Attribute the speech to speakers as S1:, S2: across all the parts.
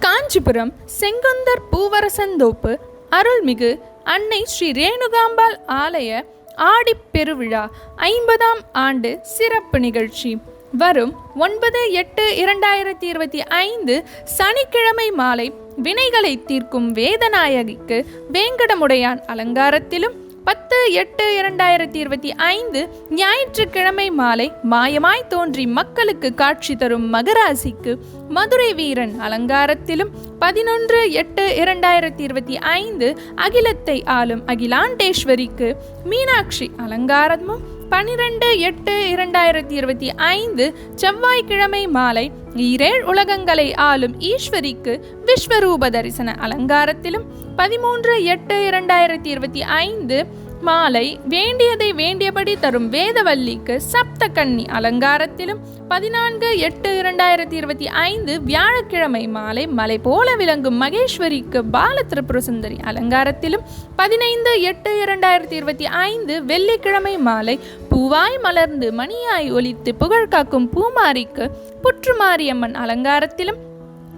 S1: காஞ்சிபுரம் செங்குந்தர் பூவரசந்தோப்பு அருள்மிகு அன்னை ஸ்ரீ ரேணுகாம்பாள் ஆலய ஆடிப்பெருவிழா ஐம்பதாம் ஆண்டு சிறப்பு நிகழ்ச்சி. வரும் ஒன்பது எட்டு இரண்டாயிரத்தி இருபத்தி ஐந்து சனிக்கிழமை மாலை வினைகளை தீர்க்கும் வேதநாயகிக்கு வேங்கடமுடையான் அலங்காரத்திலும் பத்து எட்டு இரண்டாயிரத்தி இருபத்தி ஐந்து ஞாயிற்றுக்கிழமை மாலை மாயமாய் தோன்றி மக்களுக்கு காட்சி தரும் மகராசிக்கு மதுரை வீரன் அலங்காரத்திலும் பதினொன்று எட்டு இரண்டாயிரத்தி இருபத்தி ஐந்து அகிலத்தை ஆளும் அகிலாண்டேஸ்வரிக்கு மீனாட்சி அலங்காரமும் பனிரெண்டு எட்டு இரண்டாயிரத்தி இருபத்தி ஐந்து செவ்வாய்க்கிழமை மாலை ஈரேழ் உலகங்களை ஆளும் ஈஸ்வரிக்கு விஸ்வரூப தரிசன அலங்காரத்திலும் பதிமூன்று எட்டு இரண்டாயிரத்தி இருபத்தி ஐந்து மாலை வேண்டியதை வேண்டியபடி தரும் வேதவல்லிக்கு சப்த கன்னி அலங்காரத்திலும் பதினான்கு எட்டு இரண்டாயிரத்தி இருபத்தி ஐந்து வியாழக்கிழமை மாலை மலை போல விளங்கும் மகேஸ்வரிக்கு பால திரிபுர சுந்தரி அலங்காரத்திலும் பதினைந்து எட்டு இரண்டாயிரத்தி இருபத்தி ஐந்து வெள்ளிக்கிழமை மாலை பூவாய் மலர்ந்து மணியாய் ஒலித்து புகழ் காக்கும் பூமாரிக்கு புற்றுமாரியம்மன் அலங்காரத்திலும்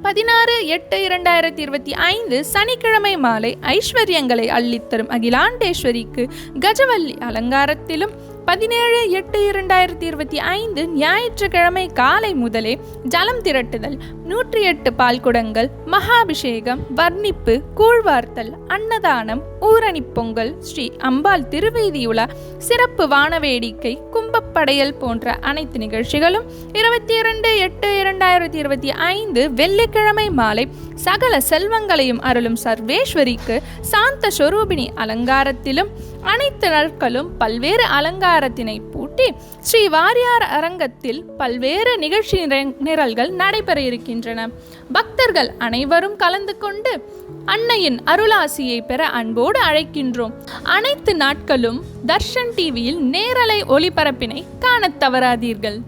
S1: பதினாறு எட்டு இரண்டாயிரத்தி இருபத்தி ஐந்து சனிக்கிழமை மாலை ஐஸ்வர்யங்களை அள்ளித்தரும் அகிலாண்டேஸ்வரிக்கு கஜவல்லி அலங்காரத்திலும் பதினேழு எட்டு இரண்டாயிரத்தி இருபத்தி ஐந்து ஞாயிற்றுக்கிழமை காலை முதலே ஜலம் திரட்டுதல் நூற்றி எட்டு பால் குடங்கள் மகாபிஷேகம் வர்ணிப்பு கூழ்வார்த்தல் அன்னதானம் ஊரணி பொங்கல் ஸ்ரீ அம்பாள் திருவீதியுலா சிறப்பு வானவேடிக்கை கும்பப்படையல் போன்ற அனைத்து நிகழ்ச்சிகளும் இருபத்தி இரண்டு எட்டு இரண்டாயிரத்தி இருபத்தி ஐந்து வெள்ளிக்கிழமை மாலை சகல செல்வங்களையும் அருளும் சர்வேஸ்வரிக்கு சாந்த ஸ்வரூபிணி அலங்காரத்திலும் அனைத்து நாட்களும் பல்வேறு அலங்காரத்தினை பூட்டி ஸ்ரீ வாரியார் அரங்கத்தில் பல்வேறு நிகழ்ச்சி நிரல்கள் நடைபெற இருக்கின்றன. பக்தர்கள் அனைவரும் கலந்து கொண்டு அன்னையின் அருளாசியை பெற அன்போடு அழைக்கின்றோம். அனைத்து நாட்களும் தர்ஷன் டிவியில் நேரலை ஒளிபரப்பினை காணத் தவறாதீர்கள்.